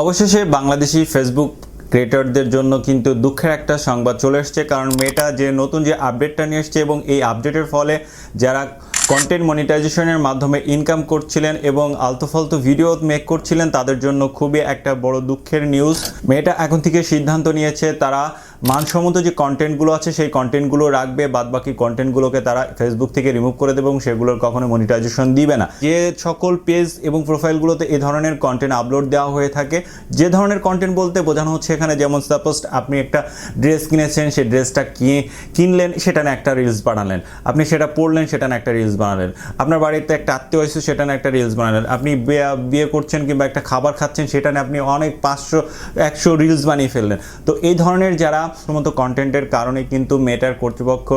অবশেষে বাংলাদেশি ফেসবুক ক্রিয়েটরদের জন্য কিন্তু দুঃখের একটা সংবাদ চলে এসছে, কারণ মেটা যে নতুন যে আপডেটটা নিয়ে এসছে এবং এই আপডেটের ফলে যারা কন্টেন্ট মনিটাইজেশনের মাধ্যমে ইনকাম করছিলেন এবং আলতোফালতো ফালতু ভিডিও মেক করছিলেন, তাদের জন্য খুবই একটা বড় দুঃখের নিউজ মেয়েটা এখন থেকে সিদ্ধান্ত নিয়েছে, তারা মানসম্মত যে কন্টেন্টগুলো আছে, সেই কন্টেন্টগুলো রাখবে বাদ বাকি কন্টেন্টগুলোকে তারা ফেসবুক থেকে রিমুভ করে দেবে এবং সেগুলোর কখনো মনিটাইজেশন দিবে না। যে সকল পেজ এবং প্রোফাইলগুলোতে এই ধরনের কন্টেন্ট আপলোড দেওয়া হয়ে থাকে, যে ধরনের কন্টেন্ট বলতে বোঝানো হচ্ছে এখানে, যেমন সাপোজ আপনি একটা ড্রেস কিনেছেন, সেই ড্রেসটা কিনে কিনলেন, সেটা না একটা রিলস বানালেন। আপনি সেটা পড়লেন, সেটা না একটা রিলস বানালেন। আপনার বাড়িতে একটা আত্মীয় হয়েছে সেটা না একটা রিলস বানালেন। আপনি বিয়ে- করছেন কিংবা একটা খাবার খাচ্ছেন, সেটা না আপনি অনেক পাঁচশো, একশো রিলস বানিয়ে ফেললেন। তো এই ধরনের যারা সমস্ত কন্টেন্টের কারণে কিন্তু মেটার কর্তৃপক্ষ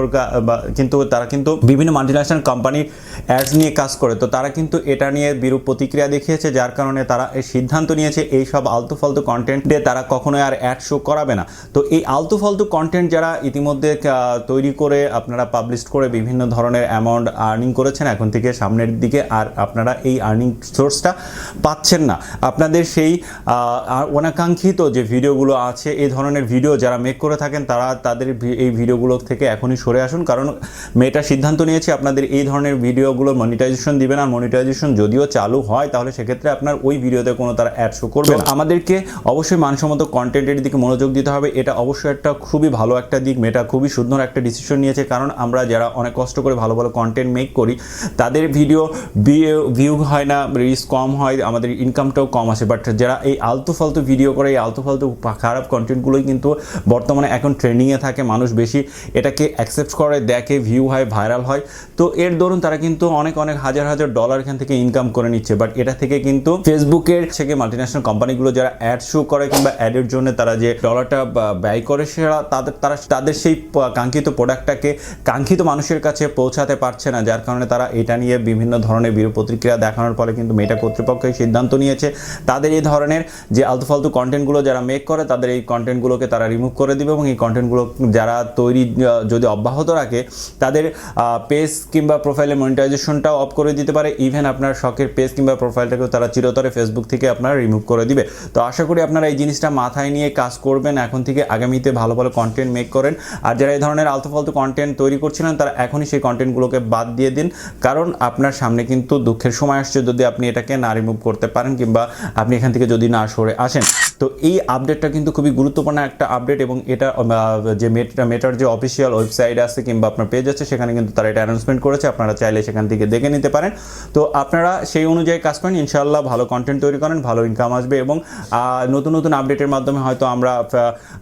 কিন্তু তারা কিন্তু বিভিন্ন মাল্টিন্যাশনাল কোম্পানির অ্যাডস নিয়ে কাজ করে। তো তারা কিন্তু এটা নিয়ে বিরূপ প্রতিক্রিয়া দেখিয়েছে, যার কারণে তারা এই সিদ্ধান্ত নিয়েছে এই সব আলতু ফালতু কন্টেন্টে তারা কখনোই আর অ্যাড শো করাবে না। তো এই আলতু ফালতু কন্টেন্ট যারা ইতিমধ্যে তৈরি করে আপনারা পাবলিশ করে বিভিন্ন ধরনের অ্যামাউন্ট আর্নিং করেছেন, এখন থেকে সামনের দিকে আর আপনারা এই আর্নিং সোর্সটা পাচ্ছেন না। আপনাদের সেই অনাকাঙ্ক্ষিত যে ভিডিওগুলো আছে, এই ধরনের ভিডিও যারা মেক করে থাকেন তারা তাদের এই ভিডিওগুলো থেকে এখনই সরে আসুন। কারণ মেয়েটা সিদ্ধান্ত নিয়েছে আপনাদের এই ধরনের ভিডিওগুলো মনিটাইজেশন দিবে না। মনিটাইজেশন যদিও চালু হয় তাহলে সেক্ষেত্রে আপনার ওই ভিডিওতে কোনো তারা অ্যাড শো করবে না। আমাদেরকে অবশ্যই মানসম্মত কন্টেন্টের দিকে মনোযোগ দিতে হবে। এটা অবশ্যই একটা খুবই ভালো একটা দিক। মেয়েটা খুবই সুন্দর একটা ডিসিশন নিয়েছে। কারণ আমরা যারা অনেক কষ্ট করে ভালো ভালো কন্টেন্ট মেক করি তাদের ভিডিও ভিউ হয় না রিচ কম হয় আমাদের ইনকামটাও কম আসে। বাট যারা এই আলতু ফালতু ভিডিও করে এই আলতু ফালতু খারাপ কন্টেন্টগুলোই কিন্তু বর্তমানে এখন ট্রেন্ডিংয়ে থাকে, মানুষ বেশি এটাকে অ্যাকসেপ্ট করে, দেখে ভিউ হয় ভাইরাল হয়। তো এর দরুন তারা কিন্তু অনেক অনেক হাজার হাজার ডলার এখান থেকে ইনকাম করে নিচ্ছে। বাট এটা থেকে কিন্তু ফেসবুকের থেকে মাল্টিন্যাশনাল কোম্পানিগুলো যারা অ্যাড শো করে কিংবা অ্যাডের জন্য তারা যে ডলারটা ব্যয় করে সেটা তাদের, তারা, তাদের সেই কাঙ্ক্ষিত প্রোডাক্টটাকে কাঙ্ক্ষিত মানুষের কাছে পৌঁছাতে পারছে না। যার কারণে তারা এটা নিয়ে বিভিন্ন ধরনের বিরূপ প্রতিক্রিয়া দেখানোর ফলে কিন্তু মেটা কর্তৃপক্ষ এই সিদ্ধান্ত নিয়েছে। তাদের এই ধরনের যে আলতু ফালতু কন্টেন্টগুলো যারা মেক করে, তাদের এই কন্টেন্টগুলোকে তারা রিমুভ করে দিবে এবং এই কন্টেন্টগুলো যারা তৈরি যদি অব্যাহত রাখে, তাদের পেজ কিংবা প্রোফাইলের মনিটাইজেশনটাও অফ করে দিতে পারে। ইভেন আপনার শখের পেজ কিংবা প্রোফাইলটাকেও তারা চিরতরে ফেসবুক থেকে আপনারা রিমুভ করে দিবে। তো আশা করি আপনারা এই জিনিসটা মাথায় নিয়ে কাজ করবেন। এখন থেকে আগামীতে ভালো ভালো কন্টেন্ট মেক করেন। আর যারা এই ধরনের আলতু ফালতু কন্টেন্ট তৈরি করছিলেন, তারা এখনই সেই কন্টেন্টগুলোকে বাদ দিয়ে দিন। কারণ আপনার সামনে কিন্তু দুঃখের সময় আসছে যদি আপনি এটাকে না রিমুভ করতে পারেন কিংবা আপনি এখান থেকে যদি না সরে আসেন। তো এই আপডেটটা কিন্তু খুবই গুরুত্বপূর্ণ একটা আপডেট এবং এটা যে মেটা মেটার যে অফিসিয়াল ওয়েবসাইট আছে কিংবা আপনার পেজ আছে, সেখানে কিন্তু তারা এটা অ্যানাউন্সমেন্ট করেছে। আপনারা চাইলে সেখান থেকে দেখে নিতে পারেন। তো আপনারা সেই অনুযায়ী কাজ করেন। ইনশাল্লাহ ভালো কন্টেন্ট তৈরি করেন, ভালো ইনকাম আসবে এবং নতুন নতুন আপডেটের মাধ্যমে হয়তো আমরা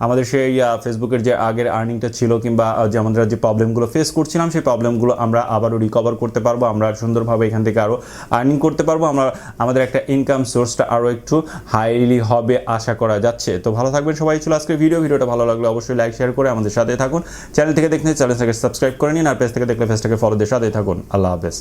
আমাদের সেই ফেসবুকের যে আগের আর্নিংটা ছিল কিংবা যে আমরা যে প্রবলেমগুলো ফেস করছিলাম, সেই প্রবলেমগুলো আমরা আবারও রিকভার করতে পারব। আমরা সুন্দরভাবে এখান থেকে আরও আর্নিং করতে পারব। আমরা, আমাদের একটা ইনকাম সোর্সটা আরও একটু হাইলি হবে আশা করা যাচ্ছে। তো ভালো থাকবেন সবাই। ছিল আজকে ভিডিও ভিডিওটা ভালো লাগলে অবশ্যই লাইক শেয়ার করে আমাদের সাথে থাকুন। চ্যানেল থেকে দেখলে চ্যানেলটাকে সাবস্ক্রাইব করে নিন। আর পেজ থেকে দেখলে পেজটাকে ফলো দিয়ে সাথে থাকুন। আল্লাহ হাফেজ।